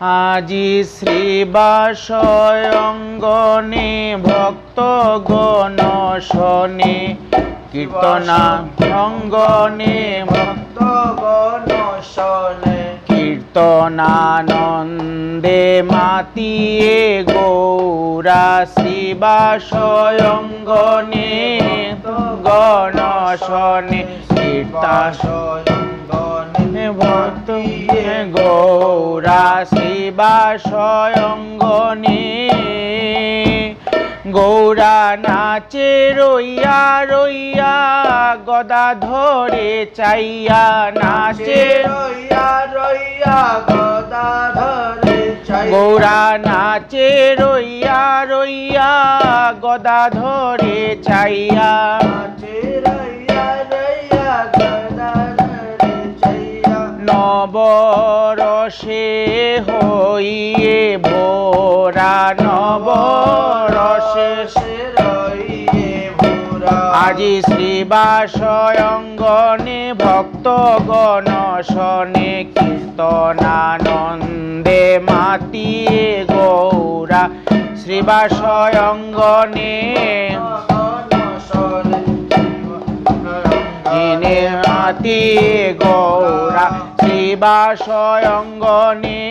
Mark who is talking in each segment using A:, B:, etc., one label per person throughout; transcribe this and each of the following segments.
A: আজি শ্রীবাসয়ঙ্গনে ভক্ত গণ শনে কীর্তনা অঙ্গনে ভক্ত
B: ভক্তগণ শোনে
A: কীর্তনানন্দে মাতিয়ে গৌরা শিবাশয়ঙ্গনে গণশনে কীর্তাশয়ঙ্গনে শিবাশয়ঙ্গনে গৌরা নাচে রইয়া রইয়া গদা ধরে চাইয়া নাচে।
B: রইয়া রইয়া গদাধরে চাই
A: গৌরা নাচে রইয়া রইয়া গদা ধরে চাইয়া। নবরসে হইয়ে ভোরা নবরসে। আজি শ্রীবাসয়ঙ্গনে ভক্তগণ শনে কীর্তনানন্দে মাতিয়ে গৌরা। শ্রীবাসয়ঙ্গনে মাতিয়ে গৌরা। শিবাশয়ঙ্গনে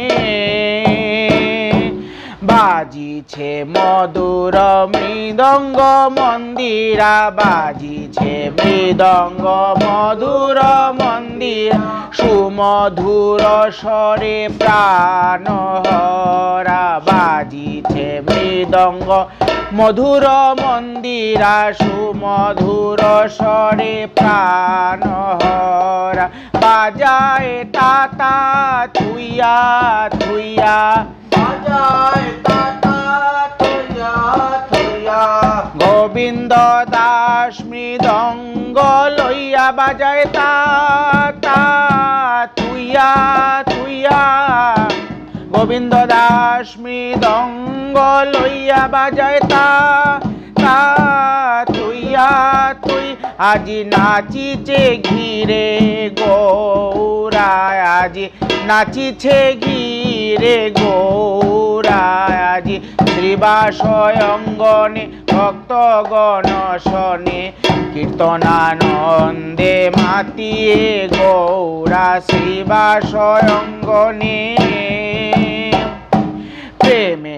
A: বাজিছে মধুর মৃদঙ্গ মন্দিরা, বাজিছে মৃদঙ্গ মধুর মন্দির। সুমধুর স্বরে প্রাণ হরা বাজিছে মৃদঙ্গ মধুর মন্দিরা, সুমধুর স্বরে প্রাণ হরা বাজায় তাতা থুইয়া থুইয়া।
B: বাজায় তাতা থইয়া থইয়া
A: গোবিন্দ দাস মৃদঙ্গ লইয়া বাজায় তা তা তুইয়া তুইয়া গোবিন্দ দাস মৃদঙ্গ লইয়া বাজায় তা তা তুইয়া আজি নাচিছে ঘিরে গৌরা আজি নাচিছে ঘিরে গৌরা আজি শ্রীবাসয়ঙ্গনে ভক্তগণ শনে কীর্তনানন্দে মাতিয়ে গৌরা, শ্রীবাসয়ঙ্গনে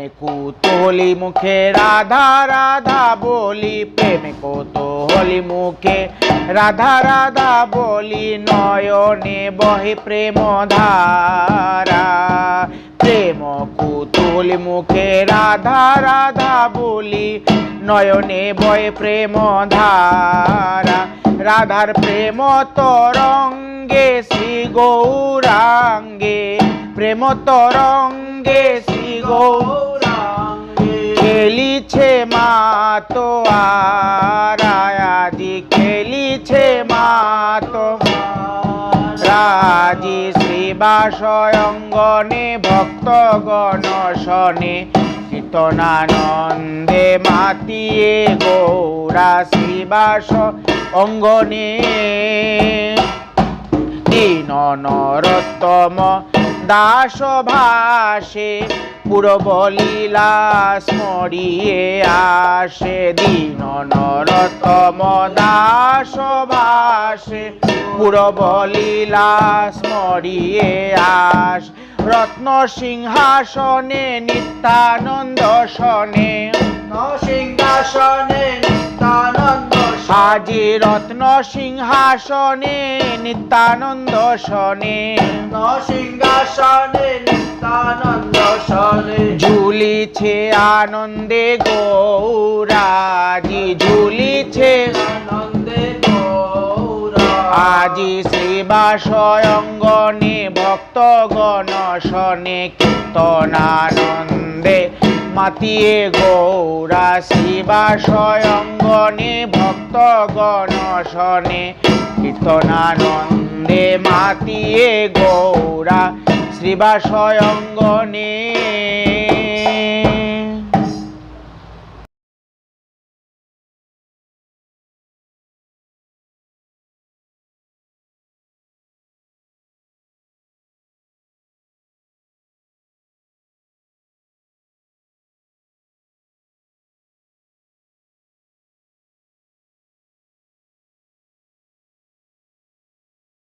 A: কুতলি মুখে, রাধা রাধা বলি প্রেমে কুতলি মুখে। রাধা রাধা বলি নয়নে বহে প্রেম ধারা। প্রেম কুতুলি মুখে, রাধা রাধা বলি নয়নে বয়ে প্রেম ধারা। রাধার প্রেম তরঙ্গে শ্রী গৌরাঙ্গে, প্রেম তরঙ্গে শ্রী গৌরাঙ্গে। খেলিছে মা তো আজি খেলিছে মা তো রাজি শ্রীবাসয়ঙ্গনে ভক্তগণ শনে, কীর্তনানন্দে মাতিয়ে গৌরা শ্রীবাস অঙ্গনে দীন নরোত্তম দাস ভাসে পূর্ব লীলা স্মরিয়ে আসে দীন নরোত্তম দাস ভাসে পূর্ব লীলা স্মরিয়ে আস রত্ন সিংহাসনে নিত্যানন্দ সনে।
B: সিংহাসনে নিত্যানন্দ
A: আজি রত্ন সিংহাসনে নিত্যানন্দ সনে।
B: সিংহাসনে নিত্যানন্দ সনে
A: ঝুলিছে আনন্দে গৌরাজি ঝুলিছে
B: আনন্দে গৌরা
A: আজি শ্রীবাসয়ঙ্গনে ভক্তগণ শনে কীর্তনানন্দে মাতিয়ে গৌরা। শিবাশয়ঙ্গনে ভক্তগণ শনে কীর্তনানন্দে মাতিয়ে গৌরা। শ্রীবাসয়ঙ্গনে